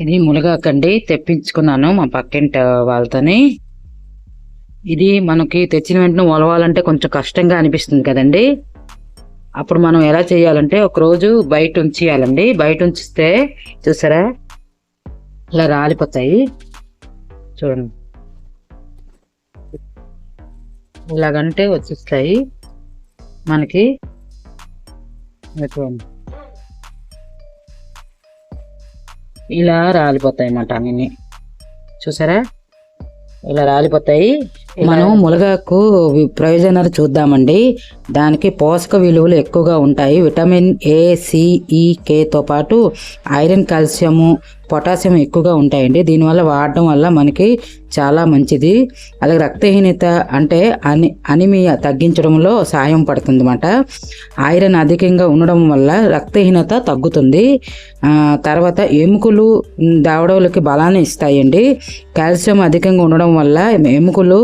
ఇది మునగాకండి తెప్పించుకున్నాను మా పక్కింటి వాళ్ళతోని. ఇది మనకి తెచ్చిన వెంటనే ఒలవాలంటే కొంచెం కష్టంగా అనిపిస్తుంది కదండి. అప్పుడు మనం ఎలా చేయాలంటే ఒకరోజు బయట ఉంచేయాలండి. బయట ఉంచితే చూసారా? ఇలా రాలిపోతాయి. చూడండి. ఇలాగంటే వచ్చేస్తాయి. మనకి చూడండి ఇలా రాలిపోతాయి అన్నమాట అన్ని చూసారా? ఇలా రాలిపోతాయి. మనం మునగాకు ప్రయోజనాలు చూద్దామండి. దానికి పోషక విలువలు ఎక్కువగా ఉంటాయి. విటమిన్ ఏ సి ఈ కేతో పాటు ఐరన్ కాల్షియము పొటాషియం ఎక్కువగా ఉంటాయండి. దీనివల్ల వాడడం వల్ల మనకి చాలా మంచిది. అలాగే రక్తహీనత అంటే అని అనిమియా తగ్గించడంలో సాయం పడుతుంది అన్నమాట ఐరన్ అధికంగా ఉండడం వల్ల రక్తహీనత తగ్గుతుంది. తర్వాత ఎముకలు దావడవులకి బలాన్ని ఇస్తాయండి. కాల్షియం అధికంగా ఉండడం వల్ల ఎముకలు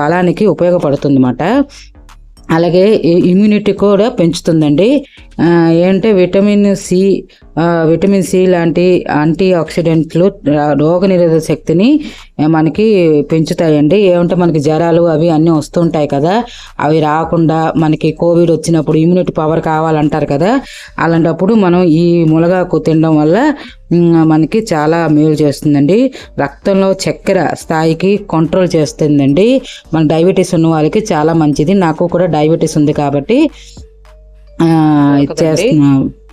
బలానికి ఉపయోగపడుతుంది అన్నమాట అలాగే ఇమ్యూనిటీ కూడా పెంచుతుందండి. ఏంటంటే విటమిన్ సి విటమిన్ సి లాంటి యాంటీ ఆక్సిడెంట్లు రోగనిరోధక శక్తిని మనకి పెంచుతాయండి. ఏమంటే మనకి జ్వరాలు అవి అన్నీ వస్తుంటాయి కదా. అవి రాకుండా మనకి కోవిడ్ వచ్చినప్పుడు ఇమ్యూనిటీ పవర్ కావాలంటారు కదా. అలాంటప్పుడు మనం ఈ మునగాకు తినడం వల్ల మనకి చాలా మేలు చేస్తుందండి. రక్తంలో చక్కెర స్థాయికి కంట్రోల్ చేస్తుందండి. మన డయాబెటీస్ ఉన్న వాళ్ళకి చాలా మంచిది. నాకు కూడా డయాబెటీస్ ఉంది కాబట్టి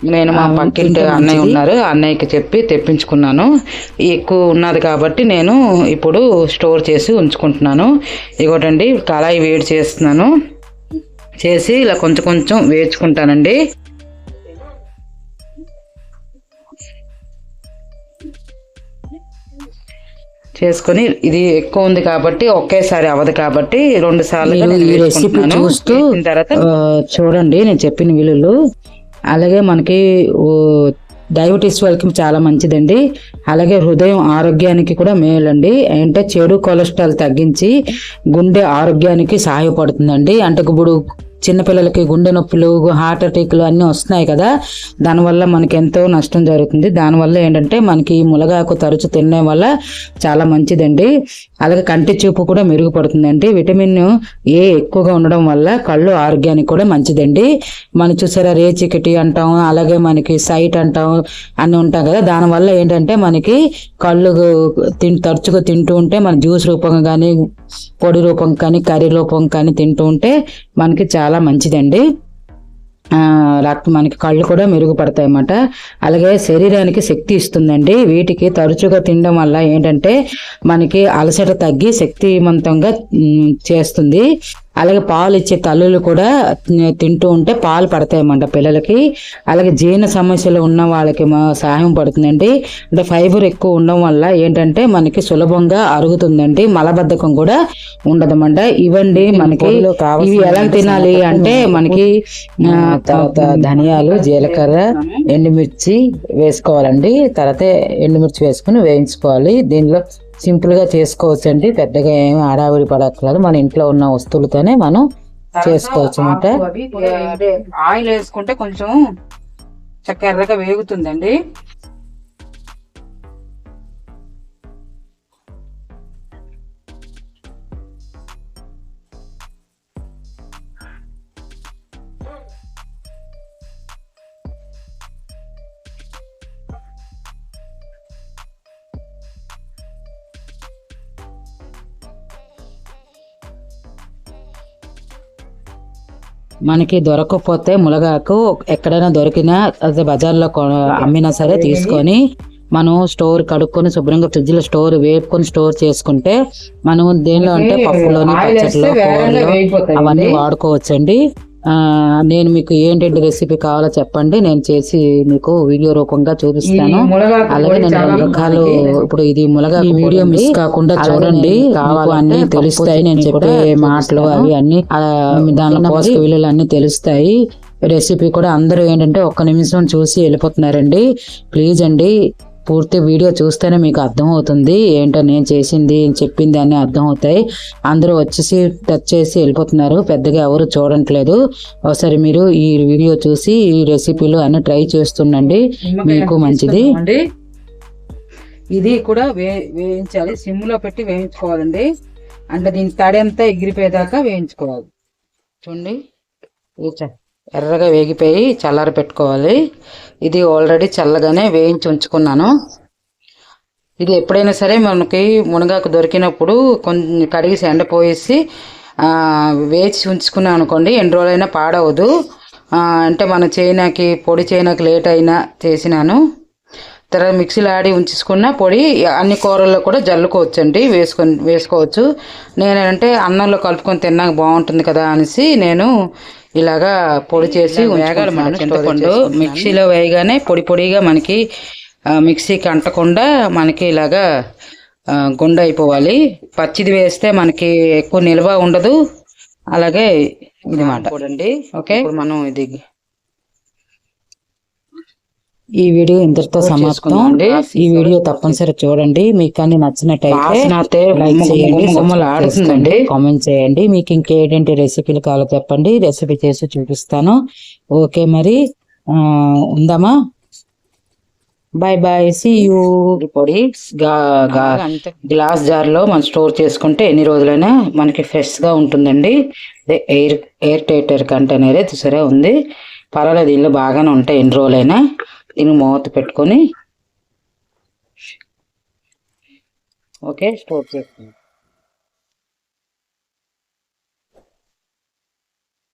నేను మా పక్కింటి అన్నయ్య. ఉన్నారు. అన్నయ్యకి చెప్పి తెప్పించుకున్నాను. ఎక్కువ ఉన్నది కాబట్టి నేను ఇప్పుడు స్టోర్ చేసి ఉంచుకుంటున్నాను. ఇగోటండి కళాయి వేడి చేస్తున్నాను. చేసి ఇలా కొంచెం కొంచెం వేయించుకుంటానండి. చేసుకొని ఇది ఎక్కువ ఉంది కాబట్టి ఒకేసారి అవ్వదు కాబట్టి రెండు సార్లు ఈ రెసిపీ చూస్తూ తర్వాత చూడండి నేను చెప్పిన విలువలు అలాగే మనకి ఓ, డయాబెటీస్ వాళ్ళకి చాలా మంచిదండి. అలాగే హృదయం ఆరోగ్యానికి కూడా మేలండి. అంటే చెడు కొలెస్ట్రాల్ తగ్గించి గుండె ఆరోగ్యానికి సహాయపడుతుందండి. అంటే ఇప్పుడు చిన్నపిల్లలకి గుండె నొప్పులు హార్ట్ అటాక్లు అన్నీ వస్తున్నాయి కదా. దానివల్ల మనకి ఎంతో నష్టం జరుగుతుంది. దానివల్ల ఏంటంటే మనకి ఈ తరచు తినడం వల్ల చాలా మంచిదండి. అలాగే కంటి చూపు కూడా మెరుగుపడుతుందండి. విటమిన్ ఏ ఎక్కువగా ఉండడం వల్ల కళ్ళు ఆరోగ్యానికి కూడా మంచిదండి. మనం చూసారా రేచికటి అంటాం అలాగే మనకి సైట్ అంటాం అన్నీ ఉంటాం కదా. దానివల్ల ఏంటంటే మనకి కళ్ళు తిన్ తరచుగా తింటూ ఉంటే మన జ్యూస్ రూపంగా కానీ పొడి రూపం కానీ కర్రీ రూపం కానీ తింటూ ఉంటే మనకి చాలా చాలా మంచిదండి. రక్త మనకి కళ్ళు కూడా మెరుగుపడతాయి అన్నమాట అలాగే శరీరానికి శక్తి ఇస్తుందండి. వీటికి తరచుగా తినడం వల్ల ఏంటంటే మనకి అలసట తగ్గి శక్తివంతంగా చేస్తుంది. అలాగే పాలు ఇచ్చే తల్లులు కూడా తింటూ ఉంటే పాలు పడతాయన్నమాట పిల్లలకి. అలాగే జీర్ణ సమస్యలు ఉన్న వాళ్ళకి సహాయం పడుతుందండి. అంటే ఫైబర్ ఎక్కువ ఉండడం వల్ల ఏంటంటే మనకి సులభంగా అరుగుతుందండి. మలబద్ధకం కూడా ఉండదన్నమాట. ఇవండి మనకి. ఇవి ఎలా తినాలి అంటే మనకి ధనియాలు జీలకర్ర ఎండుమిర్చి వేసుకోవాలండి. తర్వాత ఎండుమిర్చి వేసుకుని వేయించుకోవాలి. దీనిలో సింపుల్గా చేసుకోవచ్చు అండి పెద్దగా ఏమి ఆడావిడి పడక్కర్లేదు. మన ఇంట్లో ఉన్న వస్తువులతోనే మనం చేసుకోవచ్చు. అన్నమాట ఆయిల్ వేసుకుంటే కొంచెం చక్కెరగా వేగుతుందండి. మనకి దొరకకపోతే ములగాకు ఎక్కడైనా దొరికినా అదే బజార్లో అమ్మినా సరే తీసుకొని మనం స్టోర్ కడుక్కొని శుభ్రంగా ఫ్రిడ్జ్లో స్టోర్ వేపుకొని స్టోర్ చేసుకుంటే మనం దేనిలో అంటే పప్పులోని పచ్చడిలో కూరలో అవన్నీ వాడుకోవచ్చండి. నేను మీకు ఏంటంటే రెసిపీ కావాలో చెప్పండి. నేను చేసి మీకు వీడియో రూపంగా చూపిస్తాను. అలాగే నేను రకాలు ఇప్పుడు ఇది ములగా వీడియో మిస్ కాకుండా చూడండి. అన్ని తెలుస్తాయి. నేను చెప్పే మాటలు అవి అన్ని దానిలో పోషక విలువలు అన్ని తెలుస్తాయి. రెసిపీ కూడా అందరూ ఏంటంటే ఒక్క నిమిషం చూసి వెళ్ళిపోతున్నారండి. ప్లీజ్ అండి. పూర్తి వీడియో చూస్తేనే మీకు అర్థమవుతుంది. ఏంటో నేను చేసింది చెప్పింది అన్ని అర్థమవుతాయి. అందరూ వచ్చేసి టచ్ చేసి వెళ్ళిపోతున్నారు. పెద్దగా ఎవరు చూడట్లేదు. ఒకసారి మీరు ఈ వీడియో చూసి ఈ రెసిపీలు అన్ని ట్రై చేస్తుండండి. మీకు మంచిది. ఇది కూడా వే వేయించాలి. సిమ్లో పెట్టి వేయించుకోవాలండి. అంటే దీని తడి అంతా ఎగిరిపోయేదాకా వేయించుకోవాలి. చూడండి. ఎర్రగా వేగిపోయి చల్లారి పెట్టుకోవాలి. ఇది ఆల్రెడీ చల్లగానే వేయించి ఉంచుకున్నాను. ఇది ఎప్పుడైనా సరే మనకి మునగాకు దొరికినప్పుడు కొన్ని కడిగి ఎండపోయేసి వేచి ఉంచుకున్నాం అనుకోండి ఎన్ని రోజులైనా పాడవదు. అంటే మన చైనాకి పొడి చైనాకి లేట్ అయినా చేసినాను. తర్వాత మిక్సీలో ఆడి ఉంచుకున్న పొడి అన్ని కూరల్లో కూడా జల్లుకోవచ్చండి వేసుకొని వేసుకోవచ్చు. నేనంటే అన్నంలో కలుపుకొని తిన్నాక బాగుంటుంది కదా అనేసి నేను ఇలాగా పొడి చేసి వేగాలి మన చింతపండు. మిక్సీలో వేయగానే పొడి పొడిగా మనకి మిక్సీకి అంటకుండా మనకి ఇలాగా గుండ అయిపోవాలి. పచ్చిది వేస్తే మనకి ఎక్కువ నిల్వ ఉండదు. అలాగే ఇది మాట. చూడండి ఓకే? ఇప్పుడు మనం ఇది ఈ వీడియో ఇంతటితో సమాప్తం. ఈ వీడియో తప్పనిసరి చూడండి. మీకు కానీ నచ్చినట్టయితే లైక్ చేయండి కామెంట్ చేయండి. మీకు ఇంకేంటి రెసిపీలు కావాలో చెప్పండి. రెసిపీ చేసి చూపిస్తాను. ఓకే మరి ఉందామా? బాయ్ బాయ్ సి యూ పొడి గ్లాస్ జార్లో మనం స్టోర్ చేసుకుంటే ఎన్ని రోజులైనా మనకి ఫ్రెష్గా ఉంటుందండి. అదే ఎయిర్ ఎయిర్ టైటర్ కంటైనర్ చూసారా? ఉంది. పర్వాలేదు దీనిలో బాగానే ఉంటాయి ఎన్ని రోజులైనా. దీన్ని మూత పెట్టుకొని ఓకే స్టోర్ చేసుకుందాం